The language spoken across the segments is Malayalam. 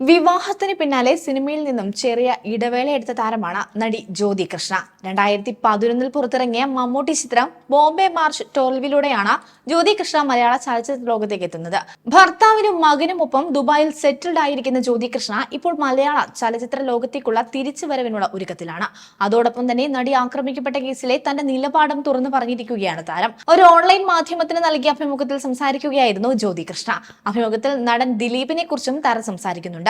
വിവാഹത്തിന് പിന്നാലെ സിനിമയിൽ നിന്നും ചെറിയ ഇടവേള എടുത്ത താരമാണ് നടി ജ്യോതി കൃഷ്ണ. രണ്ടായിരത്തി പതിനൊന്നിൽ പുറത്തിറങ്ങിയ മമ്മൂട്ടി ചിത്രം ബോംബെ മാർച്ച് ട്വൽവിലൂടെയാണ് ജ്യോതി കൃഷ്ണ മലയാള ചലച്ചിത്ര ലോകത്തേക്ക് എത്തുന്നത്. ഭർത്താവിനും മകനുമൊപ്പം ദുബായിൽ സെറ്റിൽഡ് ആയിരിക്കുന്ന ജ്യോതി കൃഷ്ണ ഇപ്പോൾ മലയാള ചലച്ചിത്ര ലോകത്തേക്കുള്ള തിരിച്ചുവരവിനുള്ള ഒരുക്കത്തിലാണ്. അതോടൊപ്പം തന്നെ നടി ആക്രമിക്കപ്പെട്ട കേസിലെ തന്റെ നിലപാടും തുറന്നു പറഞ്ഞിരിക്കുകയാണ് താരം. ഒരു ഓൺലൈൻ മാധ്യമത്തിന് നൽകിയ അഭിമുഖത്തിൽ സംസാരിക്കുകയായിരുന്നു ജ്യോതി കൃഷ്ണ. അഭിമുഖത്തിൽ നടൻ ദിലീപിനെ കുറിച്ചും താരം സംസാരിക്കുന്നുണ്ട്.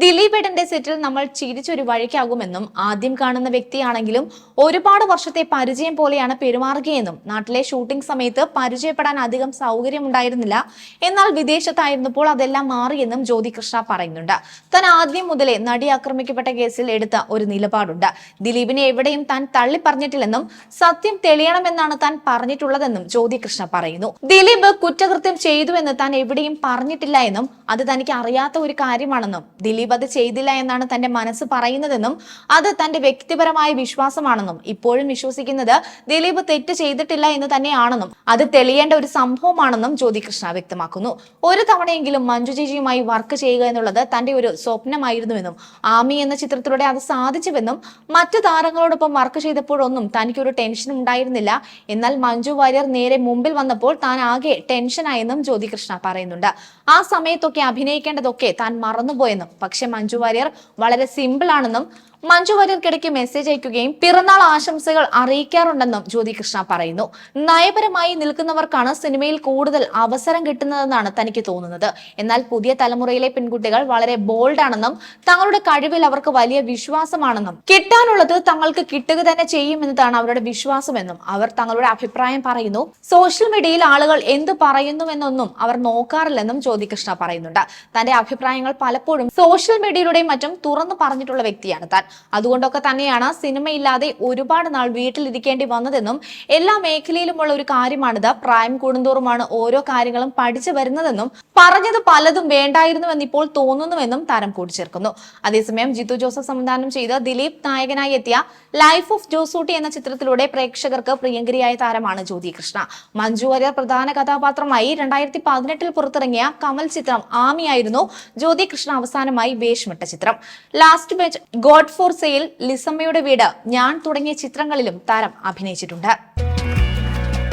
ദിലീപ് ഏട്ടന്റെ സെറ്റിൽ നമ്മൾ ചിരിച്ചൊരു വഴിക്കാകുമെന്നും ആദ്യം കാണുന്ന വ്യക്തിയാണെങ്കിലും ഒരുപാട് വർഷത്തെ പരിചയം പോലെയാണ് പെരുമാറുകയെന്നും നാട്ടിലെ ഷൂട്ടിംഗ് സമയത്ത് പരിചയപ്പെടാൻ അധികം സൗകര്യമുണ്ടായിരുന്നില്ല. എന്നാൽ വിദേശത്തായിരുന്നപ്പോൾ അതെല്ലാം മാറിയെന്നും ജ്യോതി കൃഷ്ണ പറയുന്നുണ്ട്. താൻ ആദ്യം മുതലേ നടി ആക്രമിക്കപ്പെട്ട കേസിൽ എടുത്ത ഒരു നിലപാടുണ്ട്. ദിലീപിനെ എവിടെയും താൻ തള്ളി പറഞ്ഞിട്ടില്ലെന്നും സത്യം തെളിയണമെന്നാണ് താൻ പറഞ്ഞിട്ടുള്ളതെന്നും ജ്യോതി കൃഷ്ണ പറയുന്നു. ദിലീപ് കുറ്റകൃത്യം ചെയ്തു എന്ന് താൻ എവിടെയും പറഞ്ഞിട്ടില്ല എന്നും അത് തനിക്ക് അറിയാത്ത ഒരു കാര്യമാണെന്നും ദിലീപ് അത് ചെയ്തില്ല എന്നാണ് തന്റെ മനസ്സ് പറയുന്നതെന്നും അത് തന്റെ വ്യക്തിപരമായ വിശ്വാസമാണെന്നും ഇപ്പോഴും വിശ്വസിക്കുന്നത് ദിലീപ് തെറ്റ് ചെയ്തിട്ടില്ല എന്ന് തന്നെയാണെന്നും അത് തെളിയേണ്ട ഒരു സംഭവമാണെന്നും ജ്യോതി കൃഷ്ണ വ്യക്തമാക്കുന്നു. ഒരു തവണയെങ്കിലും മഞ്ജു ചേച്ചിയുമായി വർക്ക് ചെയ്യുക എന്നുള്ളത് തന്റെ ഒരു സ്വപ്നമായിരുന്നുവെന്നും ആമി എന്ന ചിത്രത്തിലൂടെ അത് സാധിച്ചുവെന്നും മറ്റു താരങ്ങളോടൊപ്പം വർക്ക് ചെയ്തപ്പോഴൊന്നും തനിക്കൊരു ടെൻഷൻ ഉണ്ടായിരുന്നില്ല. എന്നാൽ മഞ്ജു വാര്യർ നേരെ മുമ്പിൽ വന്നപ്പോൾ താൻ ആകെ ടെൻഷനായെന്നും ജ്യോതി കൃഷ്ണ പറയുന്നുണ്ട്. ആ സമയത്തൊക്കെ അഭിനയിക്കേണ്ടതൊക്കെ താൻ മറന്നുപോയെന്നും പക്ഷെ മഞ്ജു വാര്യർ വളരെ സിമ്പിൾ ആണെന്നും മഞ്ജു വാര്യർക്കിടയ്ക്ക് മെസ്സേജ് അയക്കുകയും പിറന്നാൾ ആശംസകൾ അറിയിക്കാറുണ്ടെന്നും ജ്യോതി കൃഷ്ണ പറയുന്നു. നയപരമായി നിൽക്കുന്നവർക്കാണ് സിനിമയിൽ കൂടുതൽ അവസരം കിട്ടുന്നതെന്നാണ് തനിക്ക് തോന്നുന്നത്. എന്നാൽ പുതിയ തലമുറയിലെ പെൺകുട്ടികൾ വളരെ ബോൾഡാണെന്നും തങ്ങളുടെ കഴിവിൽ അവർക്ക് വലിയ വിശ്വാസമാണെന്നും കിട്ടാനുള്ളത് തങ്ങൾക്ക് കിട്ടുക തന്നെ ചെയ്യുമെന്നതാണ് അവരുടെ വിശ്വാസമെന്നും അവർ തങ്ങളുടെ അഭിപ്രായം പറയുന്നു. സോഷ്യൽ മീഡിയയിൽ ആളുകൾ എന്ത് പറയുന്നുവെന്നൊന്നും അവർ നോക്കാറില്ലെന്നും ജ്യോതികൃഷ്ണ പറയുന്നുണ്ട്. തന്റെ അഭിപ്രായങ്ങൾ പലപ്പോഴും സോഷ്യൽ മീഡിയയിലൂടെയും മറ്റും തുറന്നു പറഞ്ഞിട്ടുള്ള വ്യക്തിയാണ് താൻ. അതുകൊണ്ടൊക്കെ തന്നെയാണ് സിനിമയില്ലാതെ ഒരുപാട് നാൾ വീട്ടിലിരിക്കേണ്ടി വന്നതെന്നും എല്ലാ മേഖലയിലുമുള്ള ഒരു കാര്യമാണിത്. പ്രായം കൂടുന്തോറുമാണ് ഓരോ കാര്യങ്ങളും പഠിച്ചു വരുന്നതെന്നും പറഞ്ഞത് പലതും വേണ്ടായിരുന്നുവെന്ന് ഇപ്പോൾ തോന്നുന്നുവെന്നും താരം കൂട്ടിച്ചേർക്കുന്നു. അതേസമയം ജിത്തു ജോസഫ് സംവിധാനം ചെയ്ത് ദിലീപ് നായകനായി എത്തിയ ലൈഫ് ഓഫ് ജോസൂട്ടി എന്ന ചിത്രത്തിലൂടെ പ്രേക്ഷകർക്ക് പ്രിയങ്കരിയായ താരമാണ് ജ്യോതി കൃഷ്ണ. മഞ്ജു വാര്യർ പ്രധാന കഥാപാത്രമായി രണ്ടായിരത്തി പതിനെട്ടിൽ പുറത്തിറങ്ങിയ കമൽ ചിത്രം ആമിയായിരുന്നു ജ്യോതി കൃഷ്ണ അവസാനമായി വേഷമിട്ട ചിത്രം. Last bench god for sale ലിസമ്മയുടെ വീട് ഞാൻ തുടങ്ങിയ ചിത്രങ്ങളിലും താരം അഭിനയിച്ചിട്ടുണ്ട്.